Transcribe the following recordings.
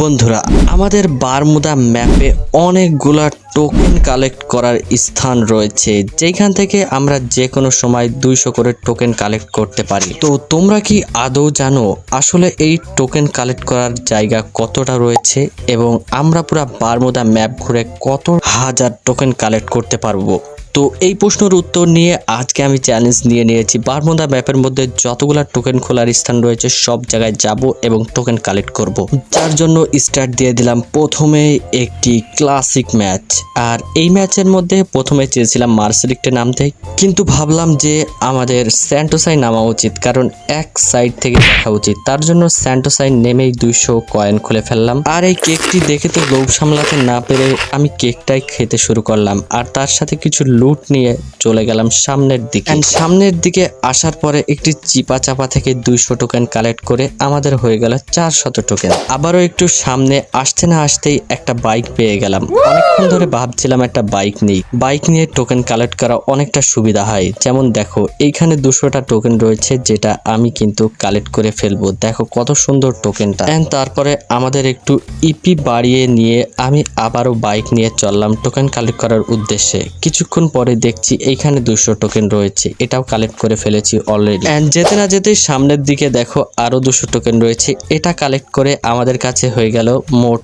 বন্ধুরা, আমাদের বারমুদা ম্যাপে অনেকগুলা টোকেন কালেক্ট করার স্থান রয়েছে যেখান থেকে আমরা যে কোনো সময় দুইশো করে টোকেন কালেক্ট করতে পারি। তো তোমরা কি আদৌ জানো আসলে এই টোকেন কালেক্ট করার জায়গা কতটা রয়েছে এবং আমরা পুরা বারমুদা ম্যাপ ঘুরে কত হাজার টোকেন কালেক্ট করতে পারব? তো এই প্রশ্নের উত্তর নিয়ে আজকে আমি চ্যালেঞ্জ নিয়ে নিয়েছি। বারমুদা ম্যাপের মধ্যে যতগুলা টোকেন খোলার স্থান রয়েছে, সব জায়গায় যাব এবং টোকেন কালেক্ট করব। যার জন্য স্টার্ট দিয়ে দিলাম প্রথমে একটি ক্লাসিক ম্যাচ আর এই ম্যাচের মধ্যে প্রথমে চেয়েছিলাম মার্সেলিকটে নামতে। কিন্তু ভাবলাম যে আমাদের স্যান্টোসাই নামা উচিত, কারণ এক সাইড থেকে দেখা উচিত। তার জন্য স্যান্টোসাই নেমেই দুইশো কয়েন খুলে ফেললাম। আর এই কেকটি দেখে তো লোভ সামলাতে না পেরে আমি কেকটাই খেতে শুরু করলাম। আর তার সাথে কিছু লুট নিয়ে চলে গেলাম সামনের দিকে। সামনের দিকে আসার পরে একটি চিপা চাপা থেকে দুইশো টোকেন কালেক্ট করে আমাদের হয়ে গেল চারশত টোকেন আবারও একটু সামনে আসতে না আসতেই একটা বাইক পেয়ে গেলাম। অনেকক্ষণ ধরে ভাবছিলাম একটা বাইক নেই। বাইক নিয়ে টোকেন কালেক্ট করা অনেকটা সুবিধা হয়। যেমন দেখো এইখানে দুশোটা টোকেন রয়েছে যেটা আমি কিন্তু কালেক্ট করে ফেলব। দেখো কত সুন্দর টোকেনটা এন্ড তারপরে আমাদের একটু ইপি বাড়িয়ে নিয়ে আমি আবারও বাইক নিয়ে চললাম টোকেন কালেক্ট করার উদ্দেশ্যে। কিছুক্ষণ পরে দেখছি এইখানে দুশো টোকেন রয়েছে। এটাও কালেক্ট করে ফেলেছি অলরেডি অ্যান্ড যেতে না যেতে সামনের দিকে দেখো আরও দুশো টোকেন রয়েছে। এটা কালেক্ট করে আমাদের কাছে হয়ে গেল মোট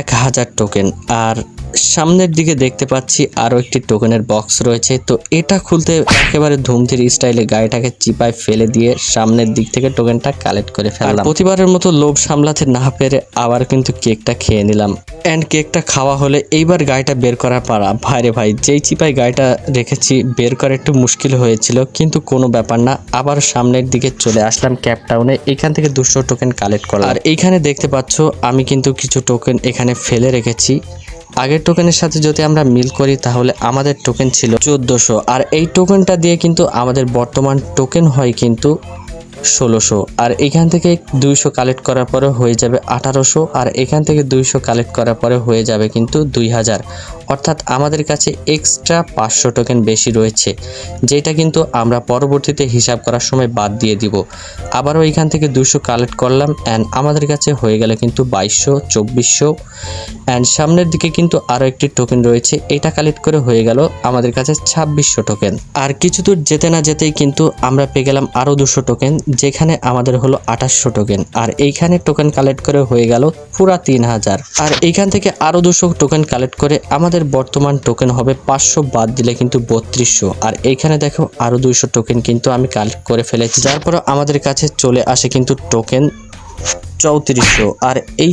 এক হাজার টোকেন আর সামনের দিকে দেখতে পাচ্ছি আরও একটি টোকেনের বক্স রয়েছে। তো এটা খুলতে একেবারে ধুমধির স্টাইলে গাড়িটাকে চিপায় ফেলে দিয়ে সামনের দিক থেকে টোকেনটা কালেক্ট করে ফেললাম। প্রতিবারের মতো লোভ সামলাতে না পেরে আবার কিন্তু কেকটা খেয়ে নিলাম। এন্ড কেকটা খাওয়া হলে এইবার গাড়িটা বের করার পারা ভাইরে ভাই যেই চিপায় গাড়িটা রেখেছি বের করা একটু মুশকিল হয়েছিল কিন্তু কোনো ব্যাপার না। আবার সামনের দিকে চলে আসলাম ক্যাপ টাউনে এখান থেকে দুশো টোকেন কালেক্ট করলাম। আর এইখানে দেখতে পাচ্ছ আমি কিন্তু কিছু টোকেন এখানে ফেলে রেখেছি। আগের টোকেনের সাথে যদি আমরা মিল করি, তাহলে আমাদের টোকেন ছিল চোদ্দোশো। আর এই টোকেনটা দিয়ে কিন্তু আমাদের বর্তমান টোকেন হয় কিন্তু ষোলোশো। আর এখান থেকে দুইশো কালেক্ট করার পরে হয়ে যাবে আঠারোশো, আর এখান থেকে দুইশো কালেক্ট করার পরে হয়ে যাবে কিন্তু দুই হাজার। অর্থাৎ আমাদের কাছে এক্সট্রা পাঁচশো টোকেন বেশি রয়েছে, যেটা কিন্তু আমরা পরবর্তীতে হিসাব করার সময় বাদ দিয়ে দিব। আবারও এখান থেকে দুশো কালেক্ট করলাম অ্যান্ড আমাদের কাছে হয়ে গেলে কিন্তু বাইশশো, চব্বিশশো। অ্যান্ড সামনের দিকে কিন্তু আরও একটি টোকেন রয়েছে, এটা কালেক্ট করে হয়ে গেল আমাদের কাছে ছাব্বিশশো টোকেন আর কিছু দূর যেতে না যেতেই কিন্তু আমরা পেয়ে গেলাম আরও দুশো টোকেন যেখানে আমাদের হলো আঠাশশো টোকেন আর এইখানে টোকেন কালেক্ট করে হয়ে গেল পুরা তিন হাজার। আর এইখান থেকে আরও দুশো টোকেন কালেক্ট করে আমাদের বর্তমান টোকেন হবে পাঁচশো বাদ দিলে কিন্তু বত্রিশশো। আর এইখানে দেখো আরও দুইশো টোকেন কিন্তু আমি কালেক্ট করে ফেলেছি। যার পরে আমাদের কাছে চলে আসে কিন্তু টোকেন চৌত্রিশশো। আর এই